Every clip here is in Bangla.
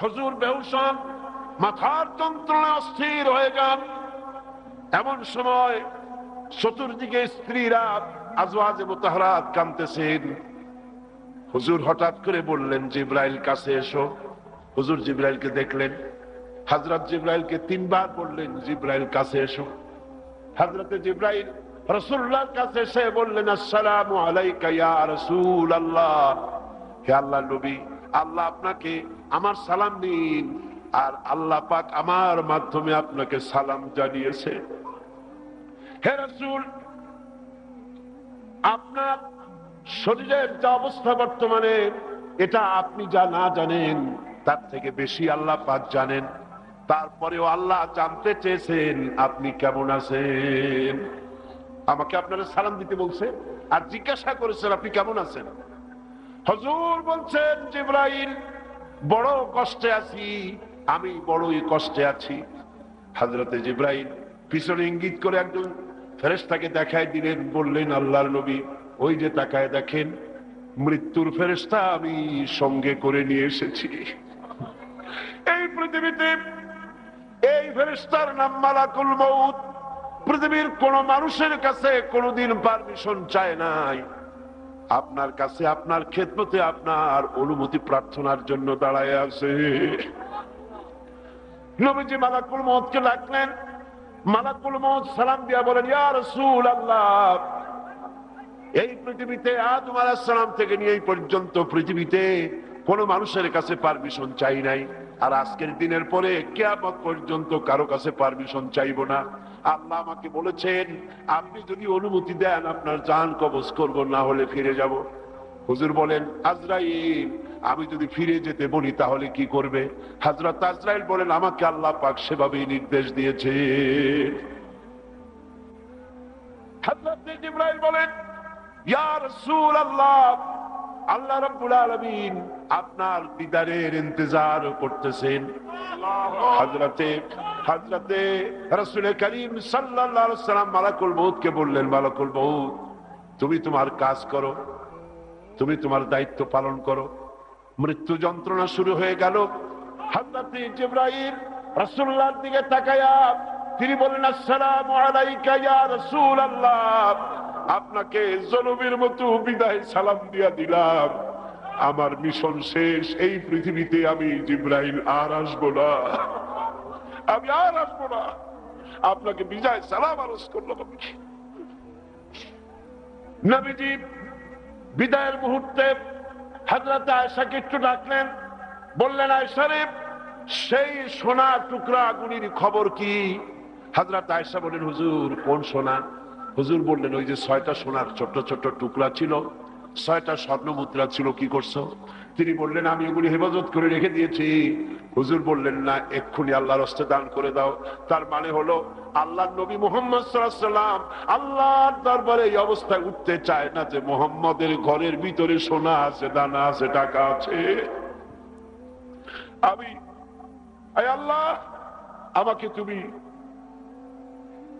হজুর বেহুসন মাথার যন্ত্রণা অস্থির হয়ে যান। এমন সময় চতুর্দিকে স্ত্রীরা আজওয়াজে মোতাহারাত কানতেছেন। হুজুর হঠাৎ করে বললেন, জিব্রাইল কাছে এসো। হুজুর জিব্রাইলকে দেখলেন। হাজরত জিব্রাইলকে তিনবার বললেন, জিব্রাইল কাছে এসো। হাজরতে জিব্রাইল রসুল্লাহর কাছে এসে বললেন, আসসালামু আলাইকা ইয়া রাসূল আল্লাহ হে আল্লাহ নবী, আল্লাহ আপনাকে আমার সালাম নিন। আর আল্লাহ পাক আমার মাধ্যমে আপনাকে সালাম জানিয়েছে। হে রাসূল, আপনার শরীরের যে অবস্থা বর্তমানে, এটা আপনি যা না জানেন, তার থেকে বেশি আল্লাহ পাক জানেন। তারপরেও আল্লাহ জানতে চেয়েছেন, আপনি কেমন আছেন? আমাকে আপনারা সালাম দিতে বলছে, আর জিজ্ঞাসা করেছেন, আপনি কেমন আছেন? হজুর বলছেন, জিব্রাইল বড় কষ্টে আছি, আমি বড়ই কষ্টে আছি। হাজরতে জিব্রাইল পিছনে ইঙ্গিত করে একজন ফেরেস্তাকে দেখায় দিলেন, বললেন, আল্লাহর নবী, ওই যে তাকায় দেখেন, মৃত্যুর ফেরেস্তা আমি সঙ্গে করে নিয়ে এসেছি। এই পৃথিবীতে এই ফেরেস্তার নাম মালাকুল মৌত পৃথিবীর কোন মানুষের কাছে কোনোদিন পারমিশন চায় নাই। আপনার কাছে আপনার ক্ষেত্রতে আপনার অনুমতি প্রার্থনার জন্য দাঁড়ায় আছে। নবীজি মালাকুল মহৎকে ডাকলেন। মালাকুল মহৎ সালাম দিয়া বলেন ইয়ার সুল আল্লাহ এই পৃথিবীতে আদম আলাহ সালাম থেকে নিয়ে এই পর্যন্ত পৃথিবীতে কোন মানুষের কাছে পারমিশন চাই নাই। আর আজকের দিনের পরে কেয়ামত পর্যন্ত কারও কাছে পারমিশন চাইব না। আল্লাহ আমাকে বলেছেন, আপনি যদি অনুমতি দেন, আপনার জান কবজ করব, না হলে ফিরে যাব। হুজুর বলেন, আজরাইল, আমি যদি ফিরে যেতে বলি, তাহলে কি করবে? হাজরত আজরাইল বলেন, আমাকে আল্লাহ পাক সেভাবেই নির্দেশ দিয়েছে। বলেন আল্লাহ রাব্বুল আলামিন আপনার দিদারের ইন্তজার করতেছেন। হযরতে রাসূল করিম সাল্লাম মালাকুল বললেন, মালাকুল তুমি তোমার কাজ করো, তুমি তোমার দায়িত্ব পালন করো। মৃত্যু যন্ত্রণা শুরু হয়ে গেল। হযরতে জিবরাইল রাসূলুল্লাহর দিকে তাকায়া তিনি বললেন, আসসালামু আলাইকা ইয়া রাসূলুল্লাহ। আপনাকে জলমের মতো বিদায় সালাম দিয়া দিলাম। আমার মিশন শেষ, এই পৃথিবীতে আমি জিব্রাইল আর আসব না। আমি আর আসব না। আপনাকে বিজয় সালাম আরজ করলাম আমি নবীজি, বিদায়ের মুহূর্তে হাজরত আয়সাকে একটু ডাকলেন। বললেন আয়সারে সেই সোনা টুকরা গুলির খবর কি? হাজরত আয়সা বলেন হুজুর, কোন সোনা? হুজুর বললেন, ওই যে ছয়টা সোনার ছোট্ট ছোট্ট টুকরা ছিল, ছয়টা স্বর্ণ মুদ্রা ছিল, কি করছ? তিনি বললেন, আমি ওগুলি হেফাজত করে রেখে দিয়েছি। হুজুর বললেন, না, এক্ষুনি আল্লাহর হস্তে দান করে দাও। তার মানে হলো আল্লাহ নবী মোহাম্মদ সাল্লাম আল্লাহর দরবারে এই অবস্থায় উঠতে চায় না যে মোহাম্মদের ঘরের ভিতরে সোনা আছে, দানা আছে, টাকা আছে। আমি আল্লাহ, আমাকে তুমি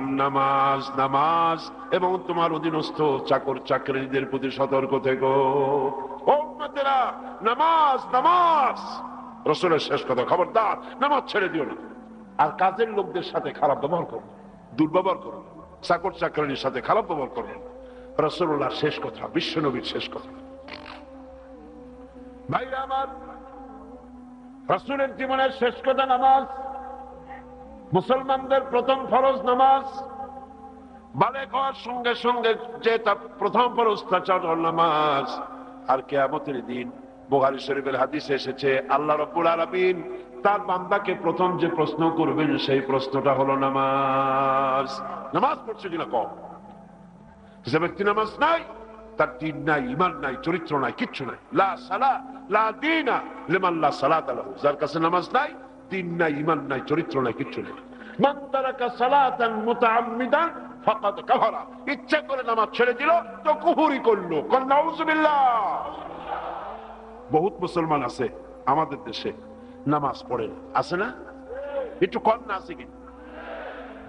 নামাজ নামাজ এবং তোমার অধীনস্থ চাকর চাকরিদের প্রতি সতর্ক থেকো। উম্মতেরা, নামাজ নামাজ! রসুলের শেষ কথা, খবরদার, নামাজ ছেড়ে দিও না। আর কাজের লোকদের সাথে খারাপ ব্যবহার করো দুর্ব্যবহার করো চাকর চাকরির সাথে খারাপ ব্যবহার করো না। রসুল্লাহর শেষ কথা বিশ্ব নবীর শেষ কথা। ভাইরা আমার, রসুলের জীবনের শেষ কথা নামাজ। মুসলমানদের প্রথম ফরজ নামাজ, বালেক হওয়ার সঙ্গে সঙ্গে যে তার প্রথম ফরজ তা চার নামাজ। আর কেয়ামতের দিন বোহারি শরীফের হাদিস এসেছে, আল্লাহ রব্বুল আলমিন তার বান্দাকে প্রথম যে প্রশ্ন করবেন সেই প্রশ্নটা হলো নামাজ। নামাজ পড়ছে কিনা কম? যে ব্যক্তি নামাজ নাই, তার দিন নাই ইমান নাই, চরিত্র নাই, কিচ্ছু নাই। লা সালা, লা দিনা লিমান লা সালাত আলাহু যার কাছে নামাজ নাই দিন নাই ইমান নাই, চরিত্র নাই, কিচ্ছু নাই।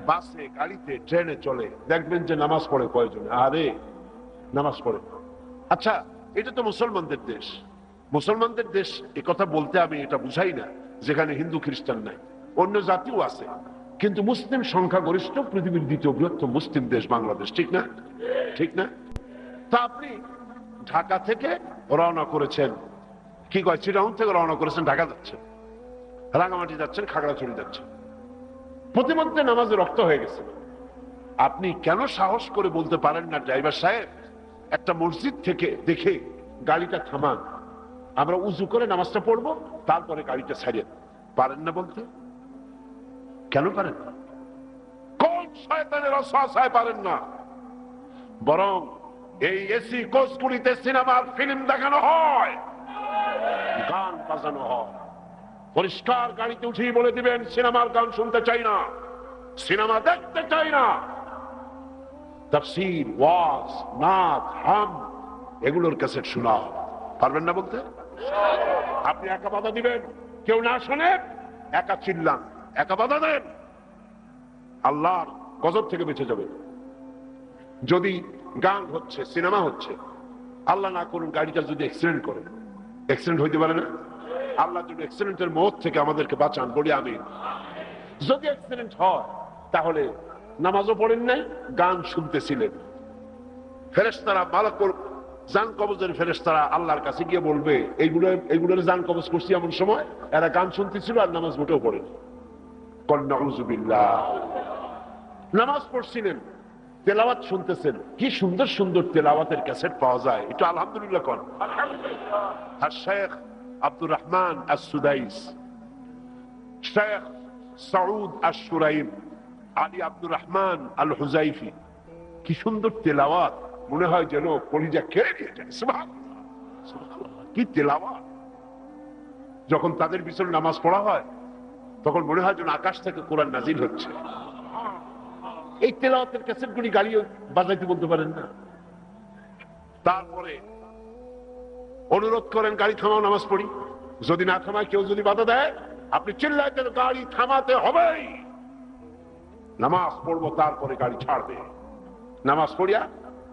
বাসে, গাড়িতে, ট্রেনে চলে। দেখবেন যে নামাজ পড়ে কয়জন। আরে, নামাজ পড়ে। আচ্ছা এটা তো মুসলমানদের দেশ। মুসলমানদের দেশ, এ কথা বলতে আমি এটা বুঝাই না। যেখানে হিন্দু খ্রিস্টান নাই, অন্য জাতিও আছে। কিন্তু মুসলিম সংখ্যা গরিষ্ঠ, পৃথিবীর দ্বিতীয় বৃহত্তম মুসলিম দেশ বাংলাদেশ, ঠিক না? ঠিক না? তা আপনি ঢাকা থেকে রওনা করেছেন। কি কয় চিরাউন থেকে রওনা করেছেন, ঢাকা যাচ্ছেন। রাঙামাটি যাচ্ছেন, খাগড়াছড়ি যাচ্ছেন। প্রতিমধ্যে নামাজে রক্ত হয়ে গেছে। আপনি কেন সাহস করে বলতে পারেন না, ড্রাইভার সাহেব? একটা মসজিদ থেকে দেখে গাড়িটা থামান। আমরা উজু করে নামাজটা পড়ব, তারপরে গাড়িটা ছাড়িয়ে। পারেন না বলতে? কেন পারেন না? পারেন না? বরং এই এসি সিনেমার ফিল্ম দেখানো হয়, গান বাজানো হয়। পরিষ্কার গাড়িতে উঠেই বলে দিবেন, সিনেমার গান শুনতে চাই না, সিনেমা দেখতে চাই না। হাম, এগুলোর ক্যাসেট শোনা পারবেন না বলতে? আপনি একা বাধা দিবেন? কেউ না শোনে একা চিল্লান, একা বাধা দেন। আল্লাহর গজব থেকে বেঁচে যাবে যদি গান হচ্ছে, সিনেমা হচ্ছে, আল্লাহ না করুন গাড়িটা যদি অ্যাক্সিডেন্ট করে। অ্যাক্সিডেন্ট হইতে পারে না। আল্লাহ যদি অ্যাক্সিডেন্টের মত থেকে আমাদেরকে বাঁচান, বলি আমি যদি অ্যাক্সিডেন্ট হয়, তাহলে নামাজও পড়েন নাই, গান শুনতেছিলেন। ফেরেস্তারা মালাকুল জান কবজের ফেরেস্তারা আল্লাহর কাছে গিয়ে বলবে, এইগুলো, এইগুলোর জান কবজ করছি এমন সময়, এরা গান শুনতেছিল আর নামাজ মোটেও পড়েনি। নামাজ পড়ছিলেন, তেলাওয়াত শুনতেছেন। কি সুন্দর সুন্দর তেলাওয়াতের ক্যাসেট পাওয়া যায়। একটু আলহামদুলিল্লাহ কন। আর Sheikh Abdur Rahman আসুদাইস Sheikh Saud আশুরাইম Ali Abdur Rahman al Huthaifi কি সুন্দর তেলাওয়াত। মনে হয় যেন কলিজা কেড়ে নিয়ে যায় কি তেলাওয়াত। যখন তাদের পিছনে নামাজ পড়া হয়, তখন মনে হয় যেন আকাশ থেকে কোরআন নাজিল হচ্ছে। এই তেলাওয়াতের ক্যাসেটগুলি গাড়িও বাজাইতে বলতে পারেন না। তারপরে অনুরোধ করেন, গাড়ি থামাও, নামাজ পড়ি। যদি না থামায়, কেউ যদি বাধা দেয়, আপনি চিল্লাইতেন গাড়ি থামাতে হবেই। নামাজ পড়ব, তারপরে গাড়ি ছাড়বে। নামাজ পড়িয়া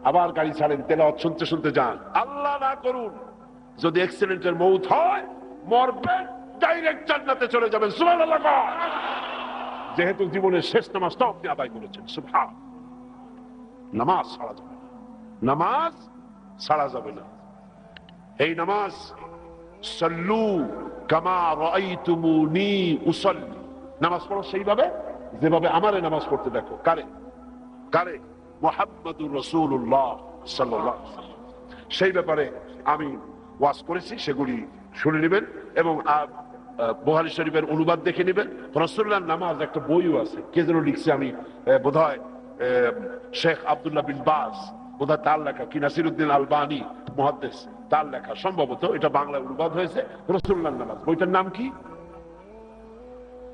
আবার গাড়ি ছাড়েন, তেলাওয়াত শুনতে শুনতে যান। আল্লাহ না করুন, যদি অ্যাক্সিডেন্টের মৌত হয় মরবেন ডাইরেক্ট জান্নাতে চলে যাবেন। যেহেতু জীবনের শেষ নামাজটা আপনি আদায় করেছেন নামাজ ছাড়া যাবে না। নামাজ ছাড়া যাবে না। এই নামাজ, সল্লু নামাজ পড়ো সেইভাবে, যেভাবে আমারে নামাজ পড়তে দেখো। কারে? কারে? সেই ব্যাপারে আমি ওয়াজ করেছি সেগুলি শুনে নেবেন এবং আহ, শরীফের অনুবাদ দেখে নেবেন। রসুল্লাহ নামাজ একটা বইও আছে কে যেন লিখছে আমি বোধ শেখ আবদুল্লাহ বিন বাস বোধহয় তার লেখা কি নাসিরুদ্দিন আলবানি মহাদ্দেশ তার লেখা সম্ভবত এটা বাংলায় অনুবাদ হয়েছে রসুল্লাহ নামাজ। বইটার নাম কি?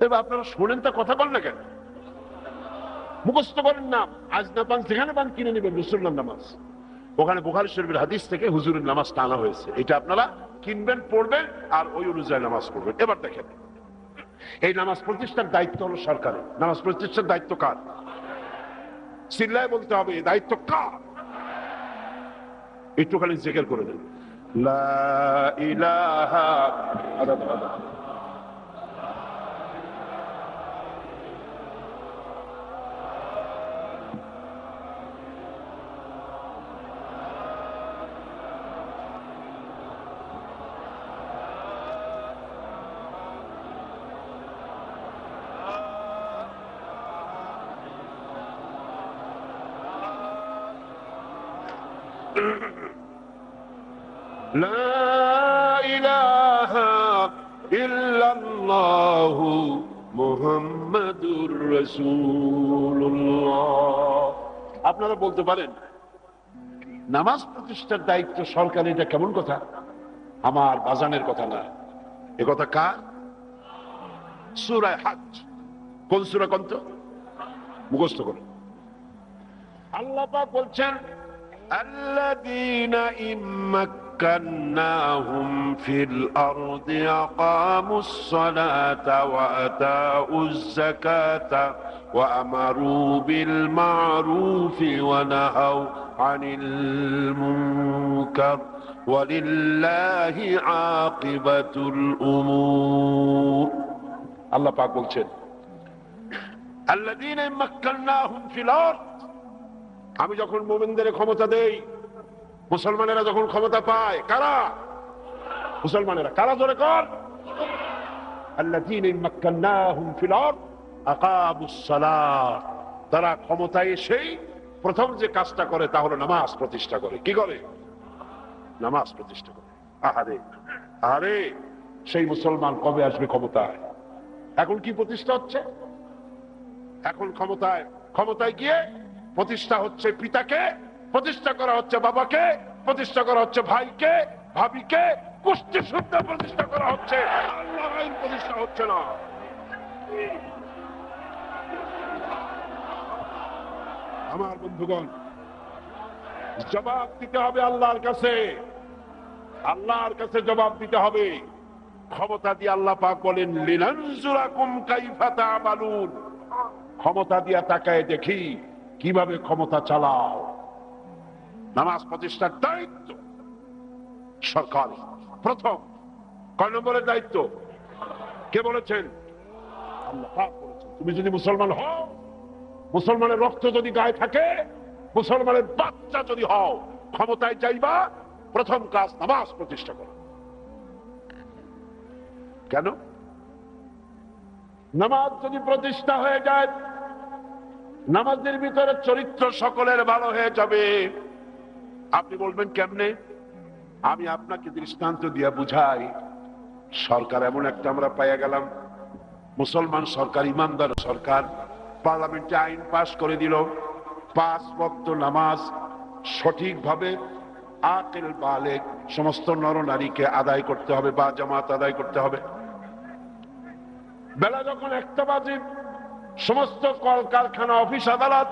এবার আপনারা শোনেন তা কথা বল না কেন? মুখস্থ করেন না। আজ না পান, যেখানে পান কিনে নেবেন রসুল্লাহ নামাজ। ওখানে বুখারি শরীফের হাদিস থেকে হুজুরের নামাজ টানা হয়েছে। এটা আপনারা কিনবেন, পড়বেন, আর ওই অনুযায়ী নামাজ পড়বেন। এবার দেখেন, এই নামাজ প্রতিষ্ঠার দায়িত্ব হলো সরকারের। নামাজ প্রতিষ্ঠার দায়িত্ব কার? সিল্লায় বলতে হবে দায়িত্ব কার? একটুখানি জেকের করে দেন। লা ইলাহা لا إله إلا الله محمد رسول الله আপনারা বলতে পারেন নামাজ প্রতিষ্ঠার দায়িত্ব সরকার এটা কেমন কথা আমার বাজানের কথা না এ কথা কার সুরায় হাজ কোন সুরা কন্ত মুখস্থ করুন আল্লাহ পাক বলছেন الذين إن مكناهم في الأرض أقاموا الصلاة وأتاؤوا الزكاة وأمروا بالمعروف ونهوا عن المنكر ولله عاقبة الأمور الله পাক বলছেন الذين إن مكناهم في الأرض আমি যখন মোমিনদের ক্ষমতা দেই, মুসলমানেরা যখন ক্ষমতা পায়, কারা? মুসলমানেরা। কারা জোরে কর? তারা ক্ষমতায় এসেই প্রথম যে কাজটা করে তা হলো নামাজ প্রতিষ্ঠা করে। কি করে? নামাজ প্রতিষ্ঠা করে। আহারে আহারে, সেই মুসলমান কবে আসবে ক্ষমতায়? এখন কি প্রতিষ্ঠা হচ্ছে? এখন ক্ষমতায় ক্ষমতায় গিয়ে প্রতিষ্ঠা হচ্ছে পিতাকে, প্রতিষ্ঠা করা হচ্ছে বাবাকে, প্রতিষ্ঠা করা হচ্ছে ভাইকে, ভাবিকে, কুষ্টি শুদ্ধ প্রতিষ্ঠা করা হচ্ছে। প্রতিষ্ঠা হচ্ছে না। আমার বন্ধুগণ, জবাব দিতে হবে আল্লাহর কাছে। আল্লাহর কাছে জবাব দিতে হবে। ক্ষমতা দিয়ে আল্লাহ পাক বলেন, লিনানজুরাকুম কাইফা তা'মালুন ক্ষমতা দিয়া তাকায় দেখি কীভাবে ক্ষমতা চালাও? নামাজ প্রতিষ্ঠার দায়িত্ব সরকার। প্রথম, কয় নম্বরের দায়িত্ব? কে বলেছেন? তুমি যদি মুসলমান হও, মুসলমানের রক্ত যদি গায়ে থাকে, মুসলমানের বাচ্চা যদি হও, ক্ষমতায় যাইবা, প্রথম কাজ নামাজ প্রতিষ্ঠা করো। কেন? নামাজ যদি প্রতিষ্ঠা হয়ে যায় নামাজের ভিতরে চরিত্র সকলের ভালো হয়ে যাবে। আপনি বলবেন কেমনে? আমি আপনাকে দৃষ্টান্ত দিয়া বুঝাই। সরকার এমন একটা আমরা পাইয়া গেলাম। মুসলমান সরকার, ইমানদার সরকার, পার্লামেন্টে আইন পাশ করে দিল। পাঁচ বক্ত নামাজ সঠিকভাবে আকেল বালেক সমস্ত নরনারীকে আদায় করতে হবে বা জামাত আদায় করতে হবে। বেলা যখন একটা বাজে সমস্ত কলকারখানা, অফিস, আদালত,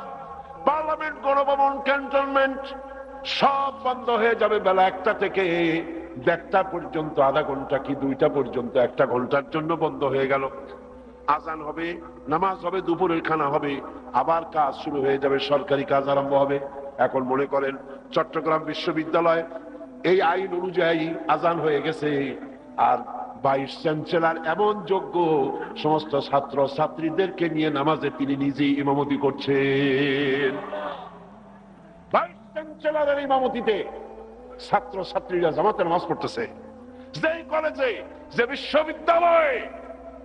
পার্লামেন্ট, গণভবন, ক্যান্টনমেন্ট সব বন্ধ হয়ে যাবে বেলা একটা থেকে। দেড়টা পর্যন্ত, আধা ঘণ্টা কি দুইটা পর্যন্ত, একটা ঘণ্টার জন্য বন্ধ হয়ে গেল। আজান হবে, নামাজ হবে, দুপুরের খানা হবে, আবার কাজ শুরু হয়ে যাবে, সরকারি কাজ আরম্ভ হবে। এখন মনে করেন, চট্টগ্রাম বিশ্ববিদ্যালয়, এই আইন অনুযায়ী আজান হয়ে গেছে, আর ভাইস চ্যান্সেলার এমন যোগ্য সমস্ত ছাত্র ছাত্রীদেরকে নিয়ে নামাজে তিনি নিজেই ইমামতি করছেন। ভাইস চ্যান্সেলারের ইমামতিতে ছাত্র ছাত্রীরা নামাজ পড়তেছে। যেই কলেজে, যে বিশ্ববিদ্যালয়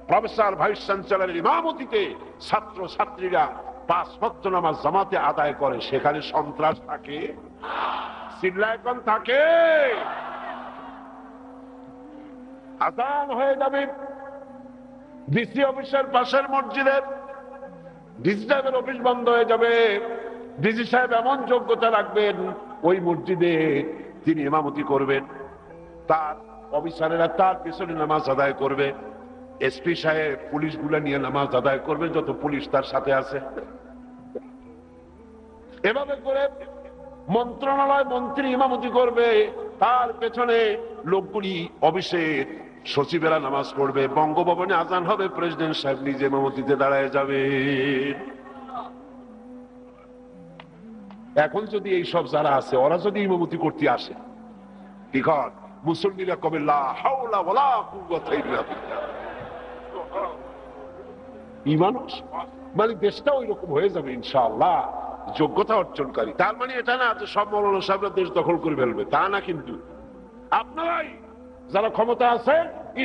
প্রফেসর ভাইস চ্যান্সেলারের ইমামতিতে ছাত্র ছাত্রীরা পাঁচ ভক্ত নামাজ জামাতে আদায় করে, সেখানে সন্ত্রাস থাকে থাকে। আজান হয়ে যাবে। ডিসি অফিসের পাশের মসজিদের ডিসি সাহেবের অফিস বন্ধ হয়ে যাবে। ডিসি সাহেব এমন যোগ্যতা রাখবেন, ওই মসজিদে তিনি ইমামতি করবেন। তার অফিসারেরা তার পিছনে নামাজ আদায় করবে। এসপি সাহেব পুলিশগুলা নিয়ে নামাজ আদায় করবে, যত পুলিশ তার সাথে আছে। এভাবে করে মন্ত্রণালয় মন্ত্রী ইমামতি করবে। তার পেছনে লোকগুলি অফিসের সচিবেরা নামাজ পড়বে, বঙ্গভবনে আজান হবে, প্রেসিডেন্ট সাহেব নিজে ইমামতিতে দাঁড়ায় যাবে। এখন যদি এই সব যারা আছে, ওরা যদি ইমামতি করতে আসে, কি কর? মুসল্লিরা কবে মানে দেশটা ওই রকম হয়ে যাবে, ইনশাআল্লাহ। যোগ্যতা অর্জনকারী। তার মানে এটা না যে সব মৌলানা সাহেবরা দেশ দখল করে ফেলবে, তা না কিন্তু। আপনারাই যারা ক্ষমতা আছে,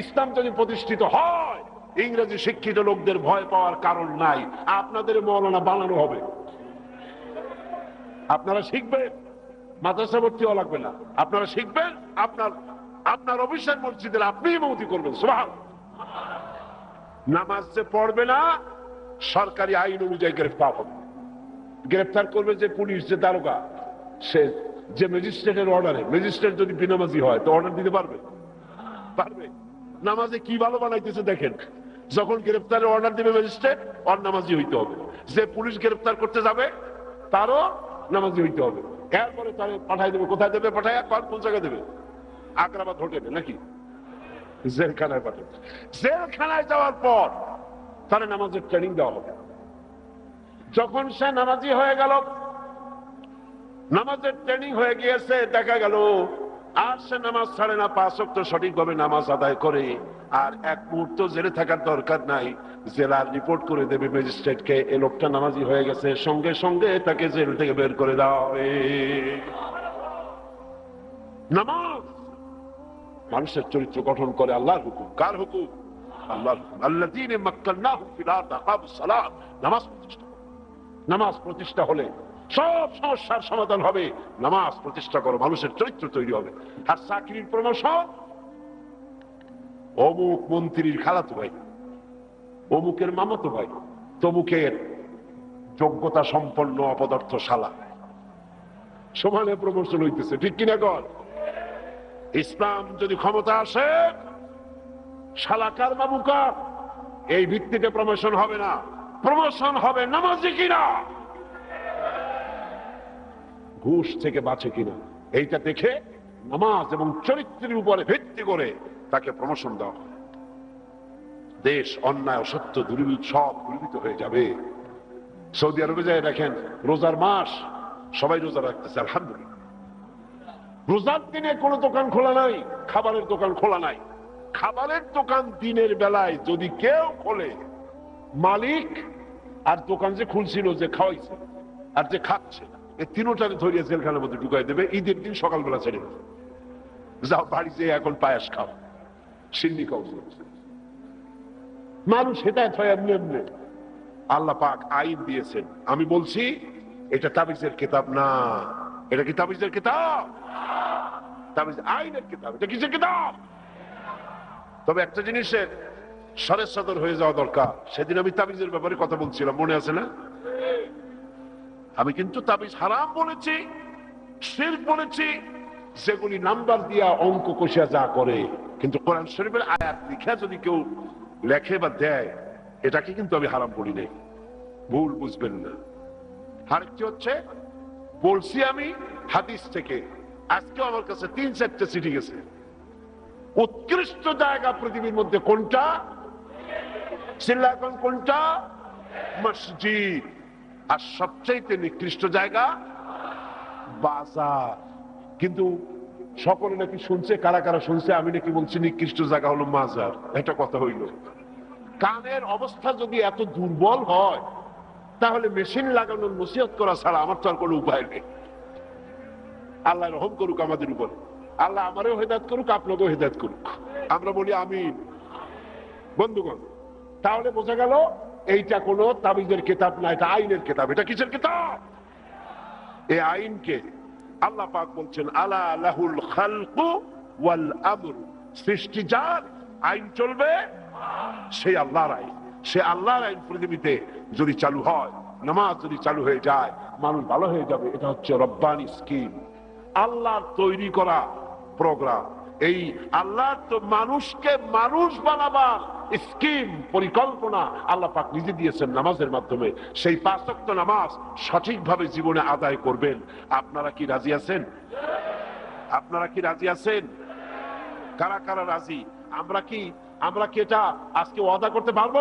ইসলাম যদি প্রতিষ্ঠিত হয়, ইংরেজি শিক্ষিত লোকদের ভয় পাওয়ার কারণ নাই। আপনাদের মৌলানা বানানো হবে। আপনারা শিখবেন, মাদ্রাসা ভর্তি হওয়া লাগবে না। আপনারা শিখবেন, আপনার আপনার অফিসের মসজিদের আপনি মৌতি করবেন সোহান নামাজ যে পড়বে না, সরকারি আইন অনুযায়ী গ্রেফতার হবে। গ্রেফতার করবে যে পুলিশ, যে দারোগা, সে, যে ম্যাজিস্ট্রেটের অর্ডারে ম্যাজিস্ট্রেট যদি বিনামাজি হয়, তো অর্ডার দিতে পারবে? পারবে। নামাজে কি ভালো বানাইতেছে দেখেন, যখন গ্রেফতারের অর্ডার দিবে ম্যাজিস্ট্রেট অর নামাজি হইতে হবে। যে পুলিশ গ্রেফতার করতে যাবে, তারও নামাজি হইতে হবে। এরপরে তারে পাঠাই দেবে, কোথায় দেবে? পাঠায় কোন জায়গায় দেবে? আগ্রাবাদ হোটেলে নাকি? জেলখানায় পাঠাবে জেলখানায় যাওয়ার পর তারা নামাজের ট্রেনিং দেওয়া হবে। যখন সে নামাজি হয়ে গেল, নামাজের ট্রেনিং হয়ে গিয়েছে, দেখা গেল আর সে নামাজ ছাড়ে না, পাঁচ অক্ট সঠিকভাবে নামাজ আদায় করে। আর এক মুহূর্ত জেলে থাকার দরকার নাই। জেলার রিপোর্ট করে দেবে ম্যাজিস্ট্রেটকে, এ লোকটা নামাজি হয়ে গেছে। সঙ্গে সঙ্গে তাকে জেল থেকে বের করে দেওয়া হবে। নামাজ! মানুষের চরিত্র গঠন করে আল্লাহর হুকুম। কার হুকুম? আল্লাহর আল্লাহ দিনে নামাজ প্রতিষ্ঠা। নামাজ প্রতিষ্ঠা হলে সব সমস্যার সমাধান হবে। নামাজ প্রতিষ্ঠা করো, মানুষের চরিত্র তৈরি হবে। আর চাকরির প্রমোশন? অমুক মন্ত্রীর খালাতো ভাই, অমুকের মামাতো ভাই, তমুকের যোগ্যতা সম্পন্ন অপদার্থ শালা সমানে প্রমোশন হইতেছে, ঠিক কিনা কর ইসলাম যদি ক্ষমতা আসে, শালাকার বাবুকা এই ভিত্তিতে প্রমোশন হবে না। প্রমোশন হবে নামাজি কিনা? ঘুষ থেকে বাঁচে কিনা। এইটা দেখে নামাজ এবং চরিত্রের উপরে ভিত্তি করে তাকে প্রমোশন দেওয়া হয়। দেশ, অন্যায়, অসত্য দুর্বৃত সব দুর্বৃত হয়ে যাবে। সৌদি আরবে যায় দেখেন, রোজার মাস, সবাই রোজা রাখতেছে, আলহামদুলিল্লাহ। রোজার দিনে কোনো দোকান খোলা নাই, খাবারের দোকান খোলা নাই। খাবারের দোকান দিনের বেলায় যদি কেউ খোলে, মালিক আর দোকান যে খুলছিল, যে খাওয়াইছে আর যে খাচ্ছে এই তিনোটারে ধরিয়ে মধ্যে ঢুকাই দেবে, ঈদের দিন সকালবেলা ছেড়ে দেবে। যাও বাড়ি যেয়ে এখন পায়াস খাও। মানুষ হেদায়ত হয় এমনি এমনি। আল্লাহ পাক আইন দিয়েছেন। আমি বলছি, এটা তাবিজের কিতাব না। এটা কি তাবিজের কিতাব? তাবিজ আইনের কিতাব। এটা কিসের কিতাব? তবে একটা জিনিসের সরের সদর হয়ে যাওয়া দরকার। সেদিন আমি তাবিজের ব্যাপারে কথা বলছিলাম, মনে আছে না? আমি কিন্তু তাবিজ হারাম বলেছি শির বলেছি, যেগুলি নাম্বার দিয়া অঙ্ক কষিয়া যা করে। কিন্তু কোরআন শরীফের আয়াত লিখা যদি কেউ লেখে বা দেয়, এটাকে কিন্তু আমি হারাম বলি নাই। ভুল বুঝবেন না। আরেকটি হচ্ছে, বলছি আমি হাদিস থেকে আজকে আমার কাছে তিন চারটে চিঠি গেছে। উৎকৃষ্ট জায়গা পৃথিবীর মধ্যে কোনটা? কোনটা? মসজিদ। আর সবচাইতে নিকৃষ্ট জায়গা বাজার। কিন্তু সকলে নাকি শুনছে, কারা কারা শুনছে, আমি নাকি বলছি নিকৃষ্ট জায়গা হলো মাজার। এটা কথা হইল, কানের অবস্থা যদি এত দুর্বল হয়, তাহলে মেশিন লাগানোর নসিহত করা ছাড়া আমার তো আর কোনো উপায় নেই। আল্লাহ রহম করুক আমাদের উপরে। আল্লাহ আমারও হেদায়ত করুক, আপনাকেও হেদায়ত করুক। আমরা বলি আমি বন্ধুগণ, তাহলে বোঝা গেল এইটা কোনো তাবিজের কিতাব না, এটা আইনের কিতাব। এটা কিসের কিতাব? এই আইনকে আল্লাহ পাক বলছেন, আলা লাহুল খালকু ওয়াল আমর। সৃষ্টি যার, আইন চলবে? সেই আল্লাহর আইন। সে আল্লাহর আইন পৃথিবীতে যদি চালু হয়, নামাজ যদি চালু হয়ে যায়, মানুষ ভালো হয়ে যাবে। এটা হচ্ছে রব্বানি স্কিম। আল্লাহর তৈরি করা প্রোগ্রাম। এই আল্লাহ তো মানুষকে মানুষ বানাবার স্কিম, পরিকল্পনা আল্লাহ পাক নিজে দিয়েছেন নামাজের মাধ্যমে। সেই পাঁচক্ত নামাজ সঠিকভাবে জীবনে আদায় করবেন। আপনারা কি রাজি আছেন? আপনারা কি রাজি আছেন? কারা কারা রাজি? আমরা কি আমরা কি এটা আজকে ওয়াদা করতে পারব?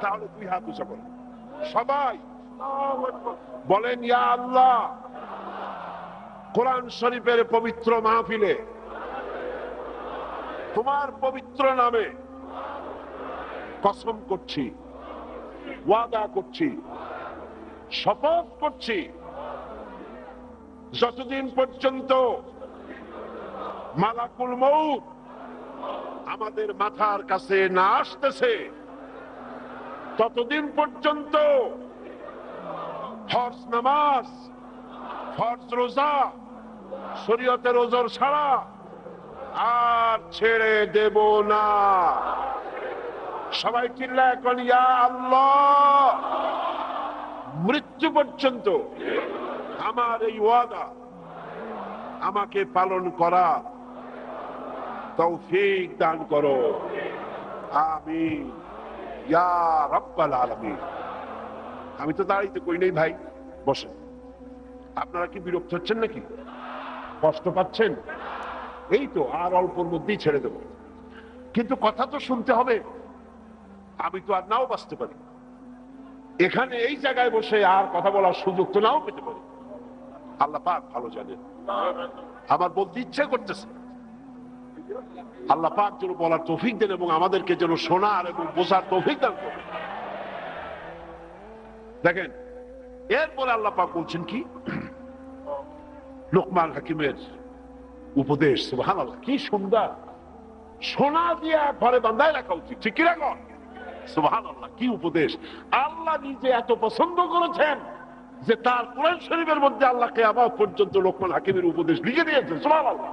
তাহলে দুই হাত উঁচা করেন। সবাই, বলেন, ইয়া আল্লাহ, কোরআন শরীফের পবিত্র মাহফিলে তোমার পবিত্র নামে কসম করছি, ওয়াদা করছি, শপথ করছি, যতদিন পর্যন্ত মালাকুল মৌত আমাদের মাথার কাছে না আসতেছে, ততদিন পর্যন্ত ফরজ নামাজ, ফরজ রোজা, শরীয়তের ওজোর ছাড়া আর ছেড়ে দেব না। সবাই চিল্লা এখন, ইয়া আল্লাহ! মৃত্যু পর্যন্ত আমার এই ওয়াদা আমাকে পালন করা তৌফিক দান করো। আমি ইয়া রব্বাল আমি তো দাঁড়াইতে কই নেই ভাই বসে আপনারা কি বিরক্ত হচ্ছেন নাকি? কষ্ট পাচ্ছেন? এই তো, আর অল্পর মধ্যেই ছেড়ে দেব। কিন্তু কথা তো শুনতে হবে। আমি তো আর নাও বাঁচতে পারি। এখানে এই জায়গায় বসে আর কথা বলার সুযোগ তো নাও পেতে পারি। আল্লাহ পাক ভালো জানেন। আমার বলতে ইচ্ছে করতেছে। আল্লাহ পাক যেন বলার তৌফিক দেন এবং আমাদেরকে যেন শোনার এবং বোঝার তৌফিক দান করেন। দেখেন, এরপরে আল্লাহ পাক বলছেন কি? লোকমান হাকিমের উপদেশ সুবহান আল্লাহ কি সুন্দর। সোনা দিয়া ঘরে বান্ধায় রাখা উচিত। ঠিক কি কি উপদেশ? আল্লাহ নিজে এত পছন্দ করেছেন যে তার কোরআন শরীফের মধ্যে আল্লাহকে আবার পর্যন্ত লোকমান হাকিমের উপদেশ লিখে দিয়েছেন সুবহান আল্লাহ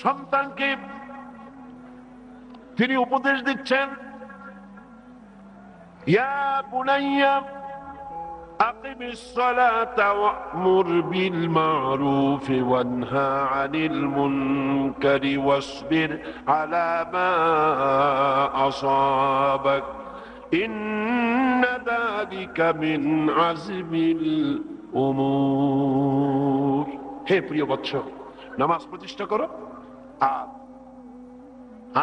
সন্তানকে তিনি উপদেশ দিচ্ছেন, ইয়া বুনাইয়া أقم الصلاة وأمر بالمعروف وانهى عن المنكر واصبر على ما أصابك إن ذلك من عزم الأمور হে প্রিয় বৎস নামাজ প্রতিষ্ঠা করো আর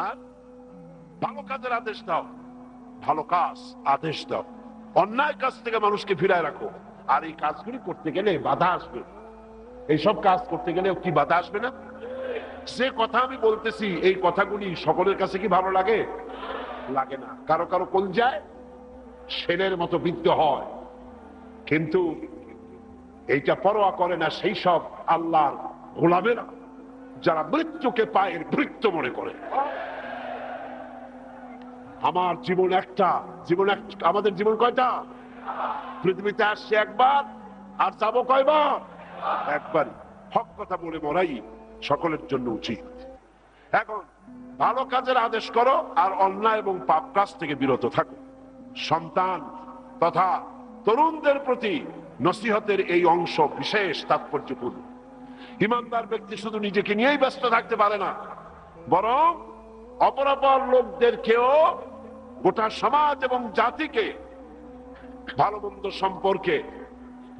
আর ভালো কাজের আদেশ দাও ভালো কাজ আদেশ দাও অন্যায় কাজ থেকে মানুষকে ফিরায় রাখো। আর এই কাজগুলি করতে গেলে বাধা আসবে। এইসব কাজ করতে গেলে কি বাধা আসবে না? যে কথা আমি বলতেছি, এই কথাগুলি সকলের কাছে কি ভালো লাগে? লাগে না। কারও কারও কোন যায়? ছেলের মতো বিদ্য হয়। কিন্তু এইটা পরোয়া করে না সেই সব আল্লাহর গোলামেরা, যারা মৃত্যুকে পায়ের বৃত্ত মনে করে। আমার জীবন একটা। জীবন আমাদের জীবন কয়টা? পৃথিবীতে আসছে একবার, আর যাব কয়বার? একবারই। হক কথা বলে মরাই সকলের জন্য উচিত। এখন ভালো কাজের আদেশ করো, আর অন্যায় এবং পাপ কাজ থেকে বিরত থাকো। সন্তান তথা তরুণদের প্রতি নসিহতের এই অংশ বিশেষ তাৎপর্যপূর্ণ ইমানদার ব্যক্তি শুধু নিজেকে নিয়েই ব্যস্ত থাকতে পারে না, বরং অপরাপর লোকদেরকেও গোটা সমাজ এবং জাতিকে ভালো মন্দ সম্পর্কে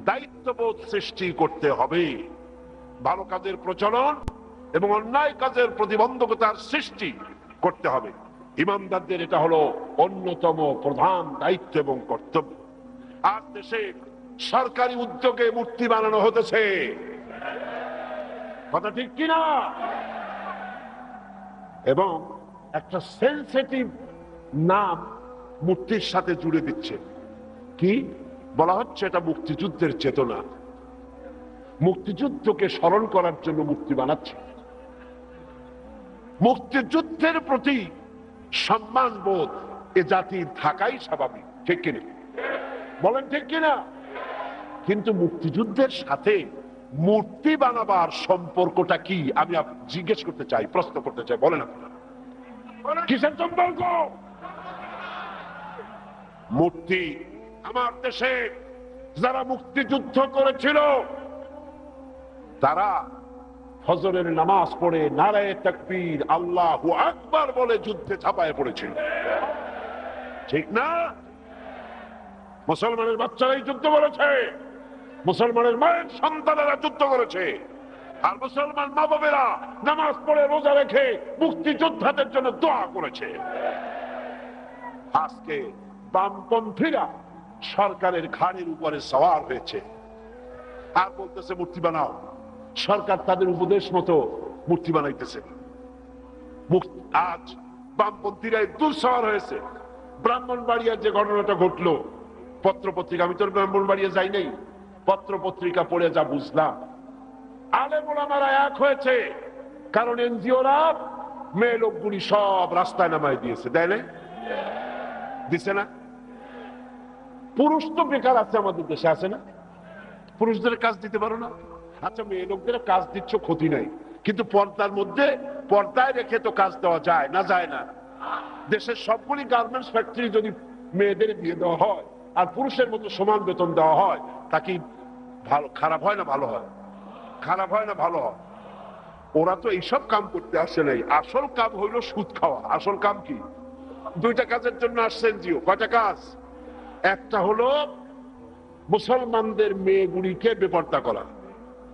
দায়িত্ববোধ সৃষ্টি করতে হবে। ভালো কাজের প্রচলন এবং অন্যায় কাজের প্রতিবন্ধকতার সৃষ্টি করতে হবে। ইমানদারদের এটা হলো অন্যতম প্রধান দায়িত্ব এবং কর্তব্য। আর দেশে সরকারি উদ্যোগে মূর্তি বানানো হতেছে। কথা ঠিক কিনা? এবং একটা সেন্সিটিভ নাম মূর্তির সাথে জুড়ে দিচ্ছে। কি? বলা হচ্ছে এটা মুক্তিযুদ্ধের চেতনা। মুক্তিযুদ্ধকে স্মরণ করার জন্য মুক্তি বানাচ্ছে। মুক্তিযুদ্ধের প্রতি সম্মান বোধ এ জাতির থাকাই স্বাভাবিক, ঠিক কিনা? বলেন ঠিক কিনা? কিন্তু মুক্তিযুদ্ধের সাথে মূর্তি বানাবার সম্পর্কটা কি? আমি জিজ্ঞেস করতে চাই, প্রশ্ন করতে চাই, বলেন আপনারা। কিসের সম্পর্ক? মূর্তি আমার দেশে যারা মুক্তিযুদ্ধ করেছিল, তারা ফজরের নামাজ পড়ে নারায় তাকবীর আল্লাহ আকবার বলে যুদ্ধে ছাপায় পড়েছিল। ঠিক না? মুসলমানের বাচ্চারাই যুদ্ধ করেছে, মুসলমানের মায়ের সন্তানেরা যুদ্ধ করেছে, আর মুসলমান মা বাবেরা নামাজ পড়ে রোজা রেখে মুক্তিযোদ্ধাদের জন্য দোয়া করেছে। আজকে বামপন্থীরা সরকারের ঘাড়ের উপরে সওয়ার হয়েছে। আর বলতেছে, মূর্তি বানাও। সরকার তাদের উপদেশ মতো মূর্তি বানাইতেছে। আজ বামপন্থীরা দুঃসওয়ার হয়েছে। ব্রাহ্মণবাড়িয়ার যে ঘটনাটা ঘটলো পত্র পত্রিকা আমি তোর ব্রাহ্মণবাড়িয়া যাই নাই। পত্র পত্রিকা পড়ে যা বুঝলাম। আলেমোলামারা এক হয়েছে। কারণ এনজিওরা মেয়ে লোকগুলি সব রাস্তায় নামায় দিয়েছে। দেয় না দিছে না? পুরুষ তো বেকার আছে আমাদের দেশে, আছে না? পুরুষদের কাজ দিতে পারো না? আচ্ছা মেয়ে লোকদের কাজ দিচ্ছ, ক্ষতি নাই। কিন্তু পর্দার মধ্যে, পর্দায় রেখে তো কাজ দেওয়া যায় না যায় না। দেশের সবগুলি গার্মেন্টস ফ্যাক্টরি যদি মেয়েদের দিয়ে দেওয়া হয়, আর পুরুষের মতো সমান বেতন দেওয়া হয়, তা কি ভালো, খারাপ হয় না ভালো হয়? খারাপ হয় না ভালো হয়? ওরা তো এইসব কাম করতে আসে নাই। আসল কাম হইল সুদ খাওয়া। আসল কাম কি? দুইটা কাজের জন্য আসছেন জিও। কয়টা কাজ? একটা হলো মুসলমানদের মেয়েগুলিকে বেপর্দা করা,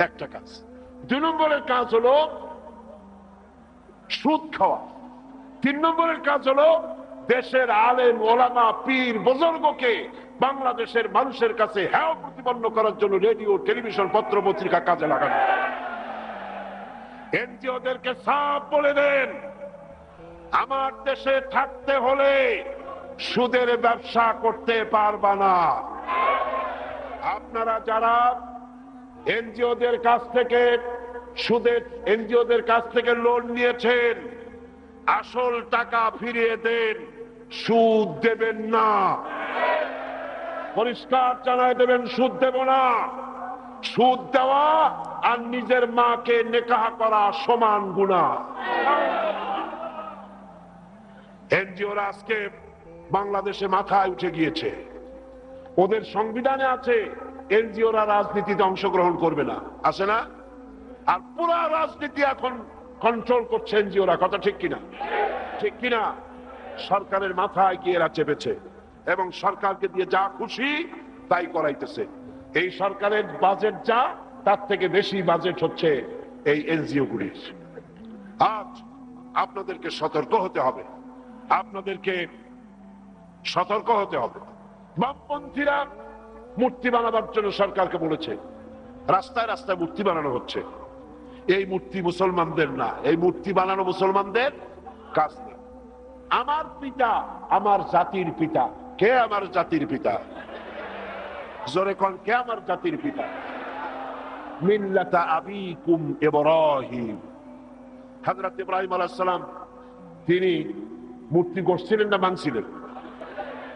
একটা কাজ। দুই নম্বরের কাজ হলো সুদ খাওয়া। তিন নম্বরের কাজ হলো দেশের আলেম, ওলামা, পীর, বুজুর্গকে বাংলাদেশের মানুষের কাছে হ্যাঁ প্রতিপন্ন করার জন্য রেডিও, টেলিভিশন পত্র পত্রিকা কাজে লাগানো। এনজিওদেরকে সাপ বলে দেন, আমার দেশে থাকতে হলে সুদের ব্যবসা করতে পারবা না। আপনারা যারা এনজিওদের কাছ থেকে সুদের, এনজিওদের কাছ থেকে লোন নিয়েছেন, আসল টাকা ফিরিয়ে দেন, সুদ দেবেন না। পরিষ্কার জানায় দেবেন, সুদ দেব না। সুদ দেওয়া আর নিজের মাকে নেকাহ করা সমান গুণা। এনজিওরা আজকে বাংলাদেশে মাথায় উঠে গিয়েছে। ওদের সংবিধানে আছে, এনজিওরা রাজনীতিতে অংশগ্রহণ করবে না। আছে না? আর পুরা রাজনীতি এখন কন্ট্রোল করছে এনজিওরা। কথা ঠিক কিনা? ঠিক কিনা? সরকারের মাথায় গিয়ে এরা চেপেছে? এবং সরকারকে দিয়ে যা খুশি তাই করাইতেছে। এই সরকারের বাজেট যা, তার থেকে বেশি বাজেট হচ্ছে এই এনজিও গুলির। আজ আপনাদেরকে সতর্ক হতে হবে। আপনাদেরকে সতর্ক হতে হবে। বামপন্থীরা মূর্তি বানাবার জন্য সরকারকে বলেছে, রাস্তায় রাস্তায় মূর্তি বানানো হচ্ছে। এই মূর্তি মুসলমানদের না, এই মূর্তি বানানো মুসলমানদের কাজ না আমার পিতা আমার জাতির পিতা। কে আমার জাতির পিতা? জোরে কন, কে আমার জাতির পিতা? মিল্লাতা আবিকুম ইব্রাহিম। হযরত ইব্রাহিম আলাইহিস সালাম, তিনি মূর্তি গড়ছিলেন না ভাঙছিলেন?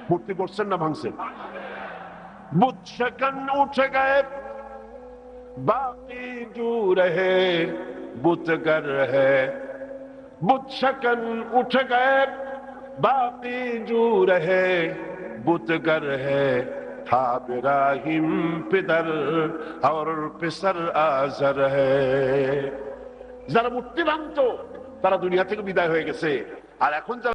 মূর্তি গড়ছেন না ভাঙছেন বুত সেকেন্ড উঠে গয়ে বাকি জু রহে বুত গর রহে बुत शकन उठ गए बाकी जू रहे बुतगर है था बिराहिम पिदर और पिसर आजर है যারা মূর্তি ভাঙতো তারা দুনিয়া থেকে বিদায় হয়ে গেছে আর এখন যারা